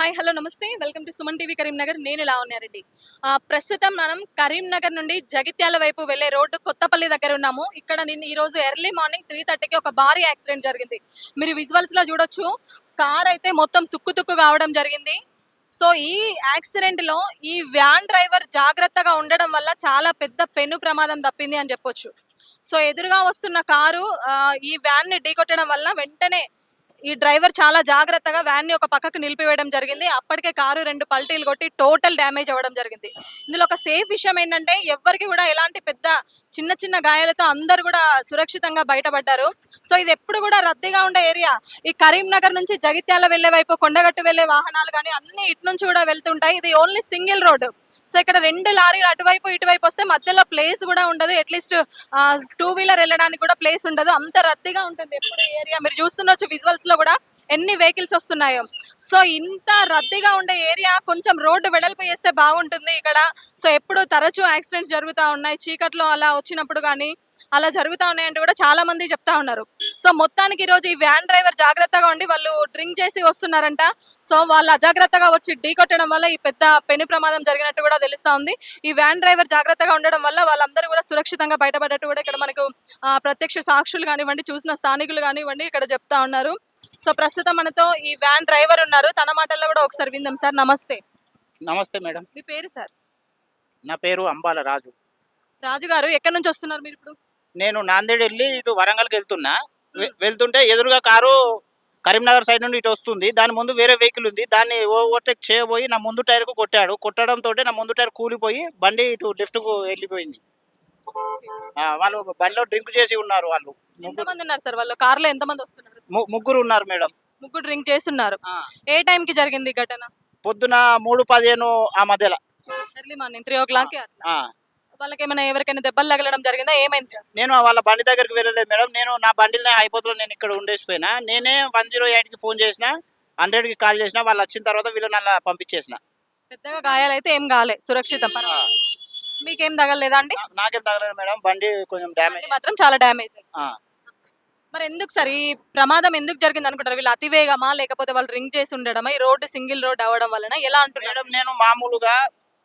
Hi hello నమస్తే. Welcome to Suman TV Karimnagar. నేను లావణ్యారెడ్డి ప్రస్తుతం మనం కరీంనగర్ నుండి జగిత్యాల వైపు వెళ్ళే రోడ్డు కొత్తపల్లి దగ్గర ఉన్నాము. ఇక్కడ నేను ఈరోజు ఎర్లీ మార్నింగ్ త్రీ థర్టీకి ఒక భారీ యాక్సిడెంట్ జరిగింది. మీరు విజువల్స్లో చూడొచ్చు. కార్ అయితే మొత్తం తుక్కు తుక్కు కావడం జరిగింది. సో ఈ యాక్సిడెంట్లో ఈ వ్యాన్ డ్రైవర్ జాగ్రత్తగా ఉండడం వల్ల చాలా పెద్ద పెను ప్రమాదం తప్పింది అని చెప్పొచ్చు. సో ఎదురుగా వస్తున్న కారు ఈ వ్యాన్ని ఢీకొట్టడం వల్ల వెంటనే ఈ డ్రైవర్ చాలా జాగ్రత్తగా వ్యాన్ని ఒక పక్కకు నిలిపివేయడం జరిగింది. అప్పటికే కారు రెండు పల్టీలు కొట్టి టోటల్ డ్యామేజ్ అవ్వడం జరిగింది. ఇందులో ఒక సేఫ్ విషయం ఏంటంటే ఎవ్వరికి కూడా ఎలాంటి పెద్ద చిన్న చిన్న గాయాలతో అందరు కూడా సురక్షితంగా బయటపడ్డారు. సో ఇది ఎప్పుడు కూడా రద్దీగా ఉండే ఏరియా. ఈ కరీంనగర్ నుంచి జగిత్యాల వెళ్ళే వైపు కొండగట్టు వెళ్ళే వాహనాలు కానీ అన్ని ఇటు నుంచి కూడా వెళ్తుంటాయి. ఇది ఓన్లీ సింగిల్ రోడ్ సో ఇక్కడ రెండు లారీలు అటువైపు ఇటువైపు వస్తే మధ్యలో ప్లేస్ కూడా ఉండదు. అట్లీస్ట్ టూ వీలర్ వెళ్ళడానికి కూడా ప్లేస్ ఉండదు. అంత రద్దీగా ఉంటుంది ఎప్పుడు ఏరియా. మీరు చూస్తుండొచ్చు విజువల్స్లో కూడా ఎన్ని వెహికల్స్ వస్తున్నాయో. సో ఇంత రద్దీగా ఉండే ఏరియా కొంచెం రోడ్డు వెడల్పు చేస్తే బాగుంటుంది ఇక్కడ. సో ఎప్పుడు తరచూ యాక్సిడెంట్స్ జరుగుతూ ఉన్నాయి. చీకట్లో అలా వచ్చినప్పుడు కానీ అలా జరుగుతూ ఉన్నాయంటే కూడా చాలా మంది చెప్తా ఉన్నారు. సో మొత్తానికి ఈరోజు ఈ వ్యాన్ డ్రైవర్ జాగ్రత్తగా ఉండి వాళ్ళు డ్రింక్ చేసి వస్తున్నారంట. సో వాళ్ళు అజాగ్రత్తగా వచ్చి ఢీ కొట్టడం వల్ల ఈ పెద్ద పెను ప్రమాదం జరిగినట్టు కూడా తెలుస్తా ఉంది. ఈ వ్యాన్ డ్రైవర్ జాగ్రత్తగా ఉండడం వల్ల వాళ్ళందరూ కూడా సురక్షితంగా బయటపడ్డట్టు కూడా ఇక్కడ మనకు ప్రత్యక్ష సాక్షులు కానివ్వండి చూసిన స్థానికులు కానివ్వండి ఇక్కడ చెప్తా ఉన్నారు. సో ప్రస్తుతం మనతో ఈ వ్యాన్ డ్రైవర్ ఉన్నారు. తన మాటల్లో కూడా ఒకసారి విందాం సార్. నమస్తే. నమస్తే మేడం. మీ పేరు సార్? నా పేరు అంబాల రాజు. రాజు గారు ఎక్కడి నుంచి వస్తున్నారు మీరు ఇప్పుడు? నేను నాందేడ్ వెళ్ళి ఇటు వరంగల్కి వెళ్తున్నా. వెళ్తుంటే ఎదురుగా కారు కరీంనగర్ సైడ్ నుండి ఇటు వస్తుంది. దాని ముందు వేరే వెహికల్ ఉంది. దాన్ని ఓవర్టేక్ చేయబోయి నా ముందు టైర్కు కొట్టాడు. కొట్టడంతో నా ముందు టైర్ కూలిపోయి బండి ఇటు లెఫ్ట్కు వెళ్ళిపోయింది. వాళ్ళు బండిలో డ్రింక్ చేసి ఉన్నారు వాళ్ళు. ముగ్గురు. ఎంతమంది ఉన్నారు సార్ వాళ్ళు? కార్లో ఎంతమంది వస్తున్నారు? ముగ్గురు ఉన్నారు మేడం. ముగ్గురు డ్రింక్ చేస్తున్నారు. ఏ టైం కి జరిగింది ఘటన? పొద్దున మూడు పదిహేను ఆ మధ్యలో. Early morning three o'clock వాళ్ళకి ఏమైనా ఎవరికైనా దెబ్బలు తగలడం జరిగిందా? ఏమైంది సార్? నేను వాళ్ళ బండి దగ్గరికి వెళ్ళలేదు మేడం. నేను నా బండిలో హైపోతులో నేను ఇక్కడ ఉండేసిపోయినా. నేనే వన్ జీరో ఎయిట్కి ఫోన్ చేసిన హండ్రెడ్కి కాల్ చేసిన వాళ్ళు వచ్చిన తర్వాత వీళ్ళని అలా పంపించేసిన. పెద్దగా గాయాలైతే ఏం కాలే సురక్షితం. మీకేం తగలలేదా అండి? నాకేం తగలేదు మేడం. బండి కొంచెం డ్యామేజ్ మాత్రం చాలా డ్యామేజ్ మరి ఎందుకు సార్? ఈ ప్రమాదం ఎందుకు జరిగింది అనుకుంటారు? వీళ్ళు అతివేగమా? లేకపోతే వాళ్ళు రింగ్ చేసి ఉండడమా? ఈ రోడ్డు సింగిల్ రోడ్ అవ్వడం వలన ఎలా అంటున్నారు? మేడం నేను మామూలుగా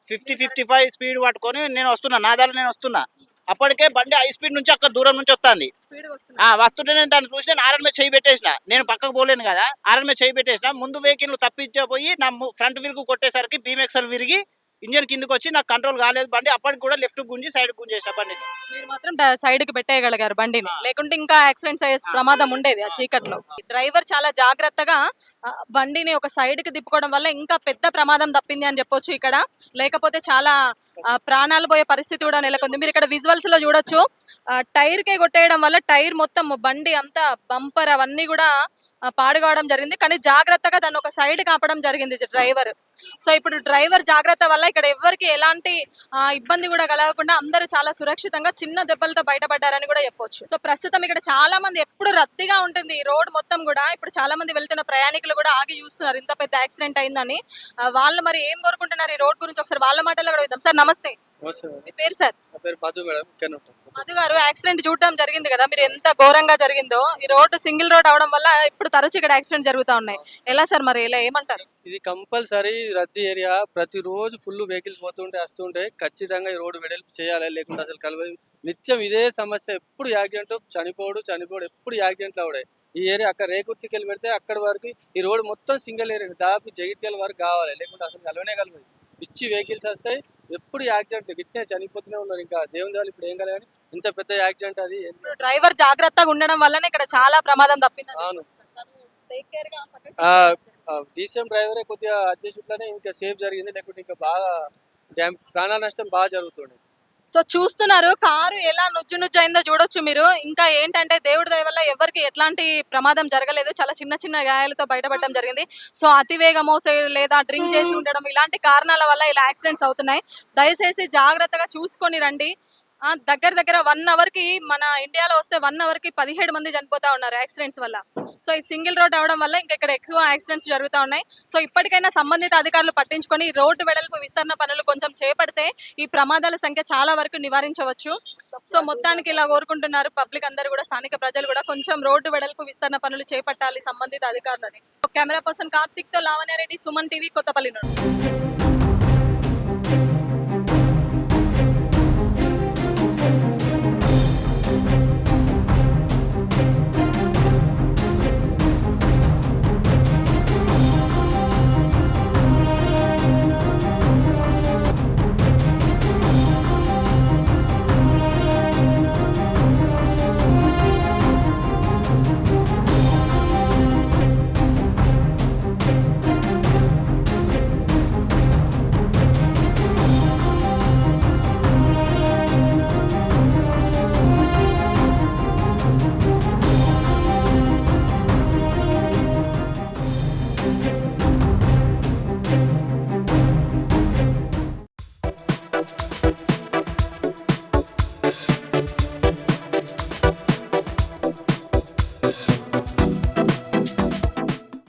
ఫిఫ్టీ ఫిఫ్టీ ఫైవ్ స్పీడ్ పట్టుకొని నేను వస్తున్నా నా దారిలో నేను వస్తున్నా. అప్పటికే బండి హై స్పీడ్ నుంచి అక్కడ దూరం నుంచి వస్తుంది. వస్తుంటే నేను దాన్ని చూసి నేను ఆరన్ మీద చేయి పెట్టేసిన. నేను పక్కకు పోలేను కదా ఆరన్ మీద చేయి పెట్టేసిన. ముందు వెహికల్ తప్పించబోయి నా ఫ్రంట్ వీల్కు కొట్టేసరికి బీమెక్సల్ విరిగి ఇంజన్ కిందకి వచ్చి నాకు కంట్రోల్ కాలేదు బండి. అప్పటికి కూడా లెఫ్ట్ గుంజి సైడ్ గుంజేసిన బండి మీరు మాత్రం సైడ్కి పెట్టేయగలిగారు బండిని. లేకుంటే ఇంకా యాక్సిడెంట్స్ అయ్యే ప్రమాదం ఉండేది ఆ చీకట్లో. డ్రైవర్ చాలా జాగ్రత్తగా బండిని ఒక సైడ్కి తిప్పుకోవడం వల్ల ఇంకా పెద్ద ప్రమాదం తప్పింది అని చెప్పొచ్చు ఇక్కడ. లేకపోతే చాలా ప్రాణాలు పోయే పరిస్థితి కూడా నెలకొంది. మీరు ఇక్కడ విజువల్స్లో చూడొచ్చు. టైర్ కే కొట్టేయడం వల్ల టైర్ మొత్తం బండి అంతా బంపర్ అవన్నీ కూడా పాడుకోవడం జరిగింది. కానీ జాగ్రత్తగా దాన్ని ఒక సైడ్ కాపడం జరిగింది డ్రైవర్ సో ఇప్పుడు డ్రైవర్ జాగ్రత్త వల్ల ఇక్కడ ఎవరికి ఎలాంటి ఇబ్బంది కూడా కలగకుండా అందరూ చాలా సురక్షితంగా చిన్న దెబ్బలతో బయటపడ్డారని కూడా చెప్పొచ్చు. సో ప్రస్తుతం ఇక్కడ చాలా మంది ఎప్పుడు రద్దీగా ఉంటుంది రోడ్ మొత్తం కూడా. ఇప్పుడు చాలా మంది వెళ్తున్న ప్రయాణికులు కూడా ఆగి చూస్తున్నారు. ఇంత పెద్ద యాక్సిడెంట్ అయిందని. వాళ్ళు మరి ఏం కోరుకుంటున్నారు ఈ రోడ్ గురించి? ఒకసారి వాళ్ళ మాటల్లో కూడా విద్దాం సార్ నమస్తే. నమస్తే మేడం మీ పేరు సార్? నా పేరు మధు మేడం ఇక్కడ ఉంటాం. మధు గారు యాక్సిడెంట్ చూడటం జరిగింది కదా మీరు ఎంత ఘోరంగా జరిగిందో ఈ రోడ్డు సింగిల్ రోడ్ అవడం వల్ల ఇప్పుడు తరచు ఇక్కడ యాక్సిడెంట్ జరుగుతా ఉన్నాయి. ఎలా సార్ మరి ఇలా ఏమంటారు? ఇది కంపల్సరీ రద్దీ ఏరియా. ప్రతిరోజు ఫుల్ వెహికల్స్ పోతుంటే వస్తుంటే ఖచ్చితంగా ఈ రోడ్డు వెడల్పు చేయాలి లేకుంటే అసలు కలవ నిత్యం ఇదే సమస్య. ఎప్పుడు యాక్సిడెంట్ చనిపోడు చనిపోడు ఎప్పుడు యాక్సిడెంట్లు అవడే. ఈ ఏరియా అక్కడ రేకుర్తికి వెళ్ళి పెడితే అక్కడ వరకు ఈ రోడ్ మొత్తం సింగిల్ ఏరియా దాదాపు జగిత్యాల వరకు కావాలి లేకుంటే అసలు కలవనే కలవదు. పిచ్చి వెహికల్స్ వస్తాయి. ఎప్పుడు యాక్సిడెంట్ గిట్నే చనిపోతూనే ఉన్నారు. ఇంకా దేవుని వాళ్ళు ఇప్పుడు ఏం కలగాని ఇంత పెద్ద యాక్సిడెంట్ అది డ్రైవర్ జాగ్రత్తగా ఉండడం వల్లనే ఇక్కడ చాలా ప్రమాదం తప్పింది అవును. డీసీఎం డ్రైవరే కొద్దిగా అడ్జస్ట్లోనే ఇంకా సేఫ్ జరిగింది. లేకుంటే ఇంకా బాగా ప్రాణ నష్టం బాగా జరుగుతుండే. సో చూస్తున్నారు కారు ఎలా నుజ్జు నుజ్జు అయిందో చూడొచ్చు మీరు. ఇంకా ఏంటంటే దేవుడి దయ వల్ల ఎవరికి ఎట్లాంటి ప్రమాదం జరగలేదు. చాలా చిన్న చిన్న గాయాలతో బయటపడడం జరిగింది. సో అతివేగమో లేదా డ్రింక్ చేసి ఉండడం ఇలాంటి కారణాల వల్ల ఇలా యాక్సిడెంట్స్ అవుతున్నాయి. దయచేసి జాగ్రత్తగా చూసుకొని రండి. దగ్గర దగ్గర వన్ అవర్కి మన ఇండియాలో వస్తే వన్ అవర్కి పదిహేడు మంది చనిపోతా ఉన్నారు యాక్సిడెంట్స్ వల్ల. సో ఇది సింగిల్ రోడ్ అవడం వల్ల ఇంకా ఇక్కడ ఎక్కువ యాక్సిడెంట్స్ జరుగుతూ ఉన్నాయి. సో ఇప్పటికైనా సంబంధిత అధికారులు పట్టించుకొని రోడ్డు వెడల్పు విస్తరణ పనులు కొంచెం చేపడితే ఈ ప్రమాదాల సంఖ్య చాలా వరకు నివారించవచ్చు. సో మొత్తానికి ఇలా కోరుకుంటున్నారు పబ్లిక్ అందరూ కూడా స్థానిక ప్రజలు కూడా కొంచెం రోడ్డు వెడల్పు విస్తరణ పనులు చేపట్టాలి సంబంధిత అధికారులని. Camera person కార్తిక్తో Lavanya Reddy Suman TV Kothapalli నుండి.